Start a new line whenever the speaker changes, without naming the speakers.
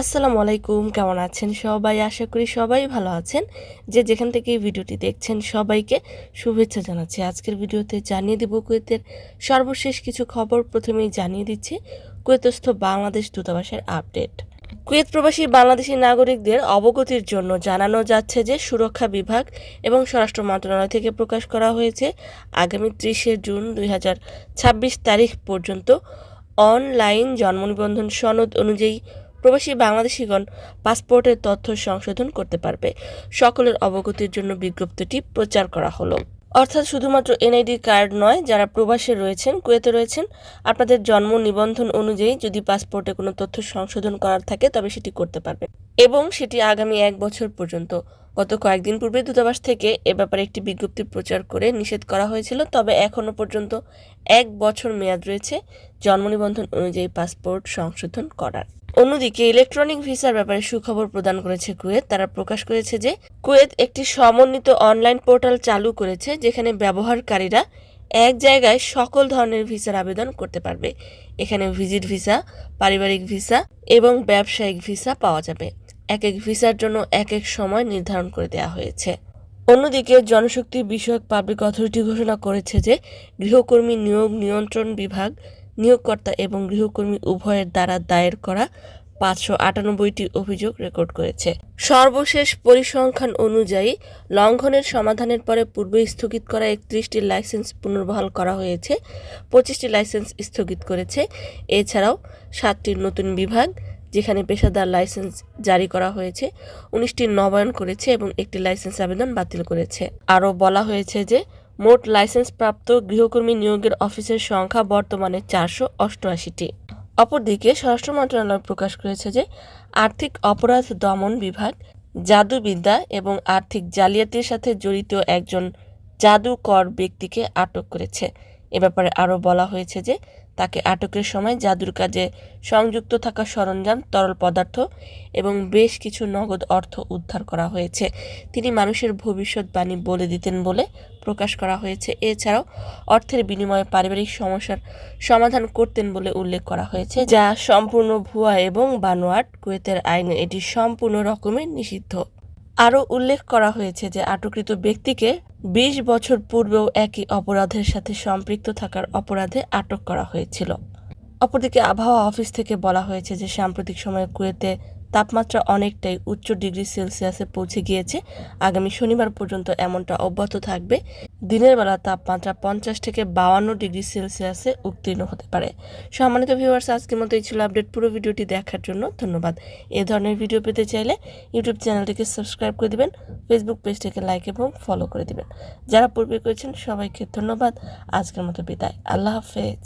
আসসালামু আলাইকুম কেমন আছেন সবাই? আশা করি সবাই ভালো আছেন। যে যেখান থেকে ভিডিওটি দেখছেন সবাইকে শুভেচ্ছা জানাচ্ছি। আজকের ভিডিওতে জানিয়ে দেব কুয়েতের সর্বশেষ কিছু খবর। প্রথমেই জানিয়ে দিচ্ছি কুয়েতস্থ বাংলাদেশ দূতাবাসের আপডেট। কুয়েত প্রবাসী বাংলাদেশি নাগরিকদের অবগতির জন্য জানানো যাচ্ছে যে সুরক্ষা বিভাগ এবং স্বরাষ্ট্র মন্ত্রণালয় থেকে প্রকাশ করা হয়েছে, আগামী ত্রিশে জুন দুই হাজার ছাব্বিশ তারিখ পর্যন্ত অনলাইন জন্ম নিবন্ধন সনদ অনুযায়ী প্রবাসী বাংলাদেশিগণ পাসপোর্টের তথ্য সংশোধন করতে পারবে। সকলের অবগতির জন্য বিজ্ঞপ্তিটি প্রচার করা হলো। অর্থাৎ শুধুমাত্র এনআইডি কার্ড নয়, যারা প্রবাসে রয়েছেন, কুয়েতে রয়েছেন, আপনাদের জন্ম নিবন্ধন অনুযায়ী যদি পাসপোর্টে কোনো তথ্য সংশোধন করার থাকে, তবে সেটি করতে পারবে। এবং সেটি আগামী এক বছর পর্যন্ত। গত কয়েকদিন পূর্বে দূতাবাস থেকে এ ব্যাপারে একটি বিজ্ঞপ্তি প্রচার করে নিষেধ করা হয়েছিল, তবে এখনও পর্যন্ত এক বছর মেয়াদ রয়েছে জন্ম নিবন্ধন অনুযায়ী পাসপোর্ট সংশোধন করার। অন্যদিকে ইলেকট্রনিক ভিসার ব্যাপারে সুখবর প্রদান করেছে কুয়েত। তারা প্রকাশ করেছে যে, কুয়েত একটি সমন্বিত অনলাইন পোর্টাল চালু করেছে যেখানে ব্যবহারকারীরা এক জায়গায় সকল ধরনের ভিসার আবেদন করতে পারবে। এখানে ভিজিট ভিসা, পারিবারিক ভিসা এবং ব্যবসায়িক ভিসা পাওয়া যাবে। এক এক ভিসার জন্য এক এক সময় নির্ধারণ করে দেওয়া হয়েছে। অন্যদিকে জনশক্তি বিষয়ক পাবলিক অথরিটি ঘোষণা করেছে যে, গৃহকর্মী নিয়োগ নিয়ন্ত্রণ বিভাগ, নিয়োগকর্তা এবং গৃহকর্মী উভয়ের দ্বারা দায়ের করা পাঁচশো আটানব্বইটি অভিযোগ রেকর্ড করেছে। সর্বশেষ পরিসংখ্যান অনুযায়ী, লঙ্ঘনের সমাধানের পরে পূর্বে স্থগিত করা একত্রিশটি লাইসেন্স পুনর্বহাল করা হয়েছে, পঁচিশটি লাইসেন্স স্থগিত করেছে। এছাড়াও সাতটি নতুন বিভাগ যেখানে পেশাদার লাইসেন্স জারি করা হয়েছে, উনিশটি নবায়ন করেছে এবং একটি লাইসেন্স আবেদন বাতিল করেছে। আরও বলা হয়েছে যে, মোট লাইসেন্সপ্রাপ্ত গৃহকর্মী নিয়োগের অফিসের সংখ্যা বর্তমানে চারশো অষ্টআশিটি। অপরদিকে স্বরাষ্ট্র মন্ত্রণালয় প্রকাশ করেছে যে, আর্থিক অপরাধ দমন বিভাগ, জাদুবিদ্যা এবং আর্থিক জালিয়াতির সাথে জড়িত একজন জাদুকর ব্যক্তিকে আটক করেছে। এ ব্যাপারে আরও বলা হয়েছে যে তাকে আটকের সময় জাদুর কাজে সংযুক্ত থাকা সরঞ্জাম, তরল পদার্থ এবং বেশ কিছু নগদ অর্থ উদ্ধার করা হয়েছে। তিনি মানুষের ভবিষ্যৎবাণী বলে দিতেন বলে প্রকাশ করা হয়েছে। এছাড়াও অর্থের বিনিময়ে পারিবারিক সমস্যার সমাধান করতেন বলে উল্লেখ করা হয়েছে, যা সম্পূর্ণ ভুয়া এবং বানোয়াট। কুয়েতের আইনে এটি সম্পূর্ণ রকমের নিষিদ্ধ। আরও উল্লেখ করা হয়েছে যে আটককৃত ব্যক্তিকে বিশ বছর পূর্বেও একই অপরাধের সাথে সম্পৃক্ত থাকার অপরাধে আটক করা হয়েছিল। অপরদিকে আবহাওয়া অফিস থেকে বলা হয়েছে যে সাম্প্রতিক সময়ে কুয়েতে তাপমাত্রা অনেকটাই উচ্চ ডিগ্রি সেলসিয়াসে পৌঁছে গিয়েছে। আগামী শনিবার পর্যন্ত এমনটা অব্যাহত থাকবে। দিনের বেলা তাপমাত্রা পঞ্চাশ থেকে বাউান্ন ডিগ্রি সেলসিয়াসে উত্তীর্ণ হতে পারে। সম্মানিত ভিউয়ার্স আজকের মতো এই ছিল আপডেট। পুরো ভিডিওটি দেখার জন্য ধন্যবাদ। এ ধরনের ভিডিও পেতে চাইলে ইউটিউব চ্যানেলটিকে সাবস্ক্রাইব করে দিবেন ফেসবুক পেজটিকে লাইক এবং ফলো করে দিবেন। যারা পূর্বে করেছেন, সবাইকে ধন্যবাদ। আজকের মতো বিদায়। আল্লাহ হাফেজ।